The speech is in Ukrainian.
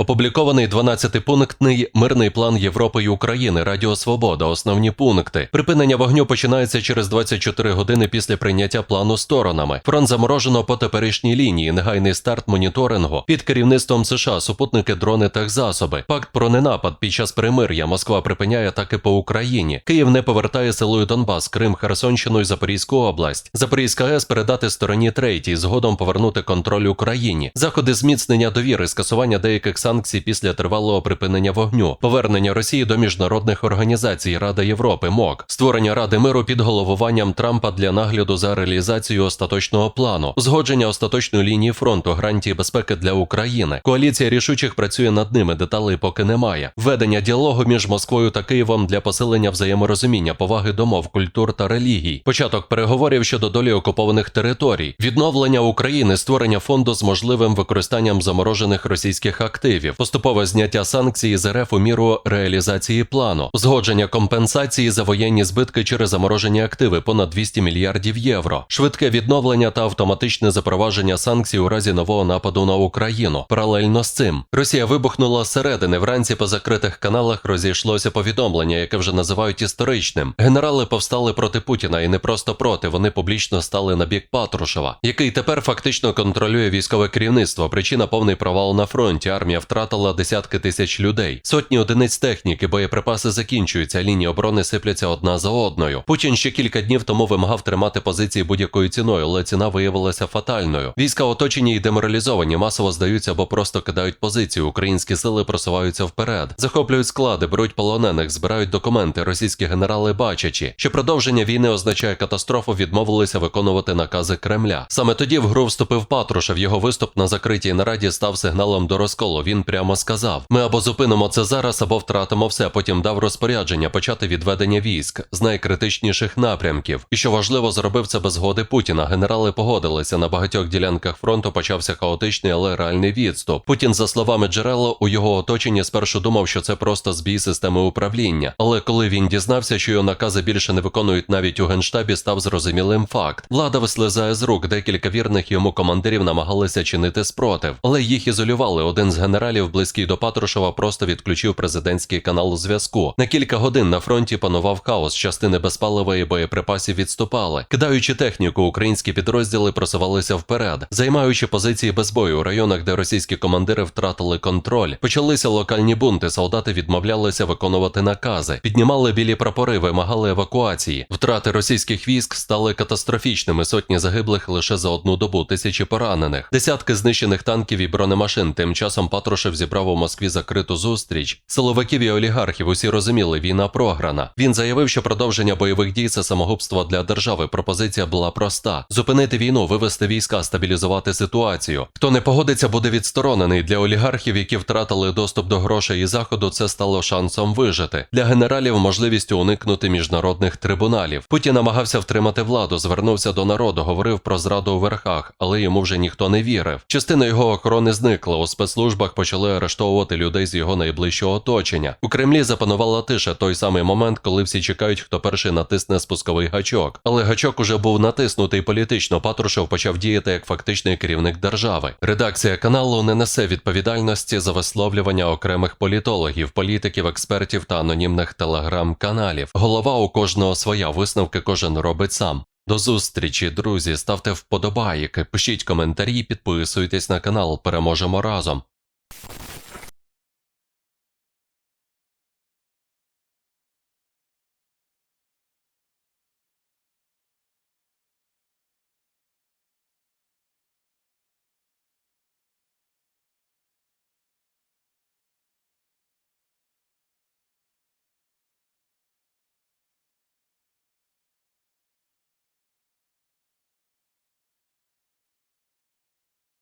Опублікований 12-пунктний мирний план Європи і України Радіо Свобода. Основні пункти. Припинення вогню починається через 24 години після прийняття плану сторонами. Фронт заморожено по теперішній лінії. Негайний старт моніторингу під керівництвом США, супутники, дрони та засоби. Пакт про ненапад під час примир'я. Москва припиняє атаки по Україні. Київ не повертає силою Донбас, Крим, Херсонщину і Запорізьку область. Запорізька АЕС передати стороні третій, згодом повернути контроль Україні. Заходи зміцнення довіри, скасування деяких санкцій після тривалого припинення вогню, повернення Росії до міжнародних організацій Рада Європи, МОК, створення Ради миру під головуванням Трампа для нагляду за реалізацією остаточного плану, узгодження остаточної лінії фронту, гарантії безпеки для України. Коаліція рішучих працює над ними. Деталей поки немає. Введення діалогу між Москвою та Києвом для посилення взаєморозуміння, поваги до мов, культур та релігій, початок переговорів щодо долі окупованих територій, відновлення України, створення фонду з можливим використанням заморожених російських активів, поступове зняття санкцій з РФ у міру реалізації плану, узгодження компенсації за воєнні збитки через заморожені активи понад 200 мільярдів євро, швидке відновлення та автоматичне запровадження санкцій у разі нового нападу на Україну. Паралельно з цим Росія вибухнула зсередини. Вранці по закритих каналах розійшлося повідомлення, яке вже називають історичним. Генерали повстали проти Путіна і не просто проти. Вони публічно стали на бік Патрушева, який тепер фактично контролює військове керівництво. Причина повний провал на фронті. Армія втратила десятки тисяч людей, сотні одиниць техніки, боєприпаси закінчуються. Лінії оборони сипляться одна за одною. Путін ще кілька днів тому вимагав тримати позиції будь-якою ціною, але ціна виявилася фатальною. Війська оточені і деморалізовані, масово здаються або просто кидають позицію. Українські сили просуваються вперед, захоплюють склади, беруть полонених, збирають документи. Російські генерали, бачачи, що продовження війни означає катастрофу, відмовилися виконувати накази Кремля. Саме тоді в гру вступив Патрушев. Його виступ на закритій нараді став сигналом до розколу. Він прямо сказав: ми або зупинимо це зараз, або втратимо все. Потім дав розпорядження почати відведення військ з найкритичніших напрямків. І що важливо, зробив це без згоди Путіна. Генерали погодилися на багатьох ділянках фронту. Почався хаотичний, але реальний відступ. Путін, за словами джерела, у його оточенні спершу думав, що це просто збій системи управління. Але коли він дізнався, що його накази більше не виконують навіть у генштабі, став зрозумілим факт. Влада вислизає з рук. Декілька вірних йому командирів намагалися чинити спротив, але їх ізолювали. Один з генералів, близький до Патрушева, просто відключив президентський канал зв'язку. На кілька годин на фронті панував хаос. Частини безпаливої боєприпасів відступали. Кидаючи техніку, українські підрозділи просувалися вперед, займаючи позиції без бою у районах, де російські командири втратили контроль. Почалися локальні бунти. Солдати відмовлялися виконувати накази, піднімали білі прапори, вимагали евакуації. Втрати російських військ стали катастрофічними. Сотні загиблих лише за одну добу, тисячі поранених, десятки знищених танків і бронемашин. Тим часом Патрушев зібрав у Москві закриту зустріч. Силовиків і олігархів усі розуміли, війна програна. Він заявив, що продовження бойових дій це самогубство для держави. Пропозиція була проста: зупинити війну, вивести війська, стабілізувати ситуацію. Хто не погодиться, буде відсторонений для олігархів, які втратили доступ до грошей і заходу. Це стало шансом вижити для генералів можливістю уникнути міжнародних трибуналів. Путін намагався втримати владу, звернувся до народу, говорив про зраду у верхах, але йому вже ніхто не вірив. Частина його охорони зникла. У спецслужбах почали арештовувати людей з його найближчого оточення. У Кремлі запанувала тиша той самий момент, коли всі чекають, хто перший натисне спусковий гачок. Але гачок уже був натиснутий політично. Патрушев почав діяти як фактичний керівник держави. Редакція каналу не несе відповідальності за висловлювання окремих політологів, політиків, експертів та анонімних телеграм-каналів. Голова у кожного своя висновки кожен робить сам. До зустрічі, друзі. Ставте вподобайки, пишіть коментарі, підписуйтесь на канал. Переможемо разом. you